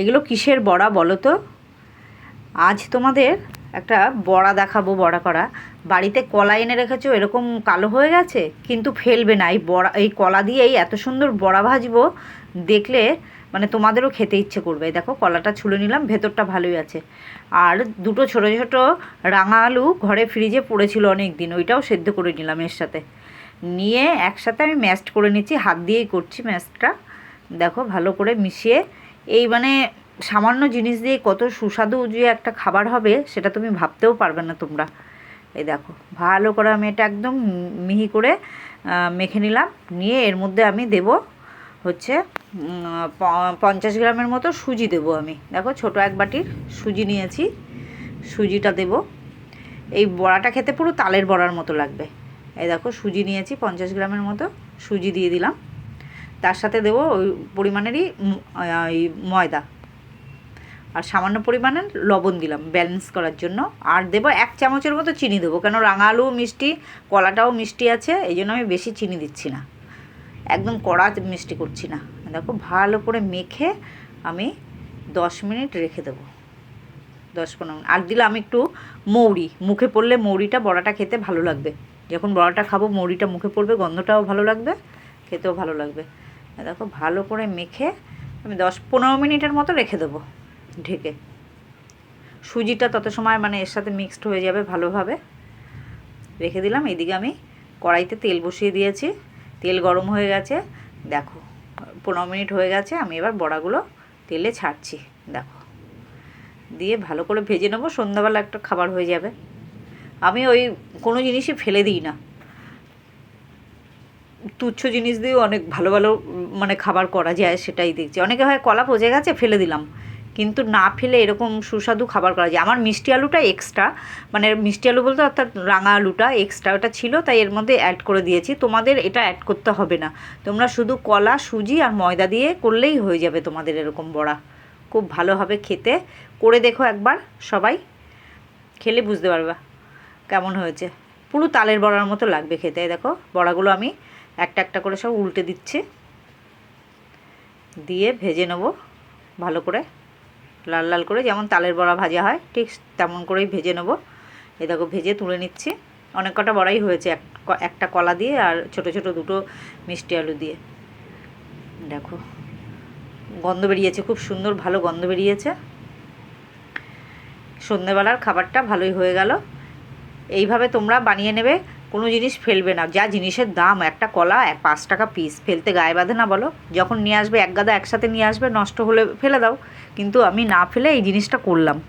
এগুলো কিসের বড়া বলো তো? আজ তোমাদের একটা বড়া দেখাবো, বড়া করা। বাড়িতে কলা এনে রেখেছো, এরকম কালো হয়ে গেছে, কিন্তু ফেলবে না। এই বড়া, এই কলা দিয়েই এত সুন্দর বড়া ভাজবো, দেখলে মানে তোমাদেরও খেতে ইচ্ছে করবে। দেখো, কলাটা ছুলে নিলাম, ভেতরটা ভালোই আছে। আর দুটো ছোটো ছোটো রাঙা আলু ঘরে ফ্রিজে পড়েছিল অনেক দিন ওইটাও সেদ্ধ করে নিলাম এর সাথে। নিয়ে একসাথে আমি ম্যাশড করে নিচ্ছি, হাত দিয়েই করছি ম্যাশটা। দেখো, ভালো করে মিশিয়ে এই মানে সামান্য জিনিস দিয়ে কত সুস্বাদু যে একটা খাবার হবে, সেটা তুমি ভাবতেও পারবে না তোমরা। এই দেখো, ভালো করে আমি এটা একদম মিহি করে মেখে নিলাম। নিয়ে এর মধ্যে আমি দেব হচ্ছে পঞ্চাশ গ্রামের মতো সুজি দেবো আমি। দেখো, ছোটো এক বাটির সুজি নিয়েছি, সুজিটা দেব। এই বড়াটা খেতে পুরো তালের বড়ার মতো লাগবে। এই দেখো, সুজি নিয়েছি, পঞ্চাশ গ্রামের মতো সুজি দিয়ে দিলাম। তার সাথে দেবো ওই পরিমাণেরই এই ময়দা। আর সামান্য পরিমাণে লবণ দিলাম ব্যালেন্স করার জন্য। আর দেবো এক চামচের মতো চিনি দেবো, কেন রাঙা আলু মিষ্টি, কলাটাও মিষ্টি আছে, এই জন্য আমি বেশি চিনি দিচ্ছি না। একদম কড়া মিষ্টি করছি না। দেখো ভালো করে মেখে আমি দশ মিনিট রেখে দেবো। দশ পনেরো মিনিট। আর দিলাম একটু মৌরি। মুখে পড়লে মৌরিটা বড়াটা খেতে ভালো লাগবে। যখন বড়াটা খাব মৌরিটা মুখে পড়বে, গন্ধটাও ভালো লাগবে, খেতেও ভালো লাগবে। দেখো ভালো করে মেখে আমি দশ পনেরো মিনিটের মতো রেখে দেবো ঢেকে। সুজিটা তত সময় মানে এর সাথে মিক্সড হয়ে যাবে ভালোভাবে। রেখে দিলাম, এদিকে আমি কড়াইতে তেল বসিয়ে দিয়েছি। তেল গরম হয়ে গেছে, দেখো পনেরো মিনিট হয়ে গেছে, আমি এবার বড়াগুলো তেলে ছাড়ছি, দেখো। দিয়ে ভালো করে ভেজে নেব, সন্ধ্যাবেলা একটা খাবার হয়ে যাবে। আমি ওই কোনো জিনিসই ফেলে দিই না। তুচ্ছ জিনিস দিয়েও অনেক ভালো ভালো মানে খাবার করা যায়, সেটাই দেখছি। অনেকে হয় কলা পচে গেছে, ফেলে দিলাম। কিন্তু না ফেলে এরকম সুস্বাদু খাবার করা যায়। আমার মিষ্টি আলুটা এক্সট্রা মানে মিষ্টি আলু বলতে অর্থাৎ রাঙা আলুটা এক্সট্রা ওটা ছিল, তাই এর মধ্যে অ্যাড করে দিয়েছি। তোমাদের এটা অ্যাড করতে হবে না। তোমরা শুধু কলা, সুজি আর ময়দা দিয়ে করলেই হয়ে যাবে তোমাদের এরকম বড়া। খুব ভালো হবে খেতে। করে দেখো একবার সবাই। খেলে বুঝতে পারবা কেমন হয়েছে। পুরো তালের বড়ার মতো লাগবে খেতে। দেখো, বড়াগুলো আমি একটা একটা করে সব উল্টে দিচ্ছি। দিয়ে ভেজে নেব ভালো করে। লাল লাল করে যেমন তালের বড়া ভাজা হয়, ঠিক তেমন করেই ভেজে নেব। এ দেখো ভেজে তুলে নিচ্ছি। অনেক কটা বড়াই হয়েছে একটা কলা দিয়ে আর ছোট ছোট দুটো মিষ্টি আলু দিয়ে। দেখো, গন্ধ বেরিয়েছে, খুব সুন্দর ভালো গন্ধ বেরিয়েছে। সন্ধেবেলার খাবারটা ভালোই হয়ে গেল। এইভাবে তোমরা বানিয়ে নেবে। কোনো জিনিস ফেলবে না। যা জিনিসের দাম, একটা কলা, এক পাঁচ টাকা পিস ফেলতে গায়ে বাঁধে না বলো। যখন নিয়ে আসবে, এক গাদা একসাথে নিয়ে আসবে, নষ্ট হলে ফেলে দাও। কিন্তু আমি না ফেলে এই জিনিসটা করলাম।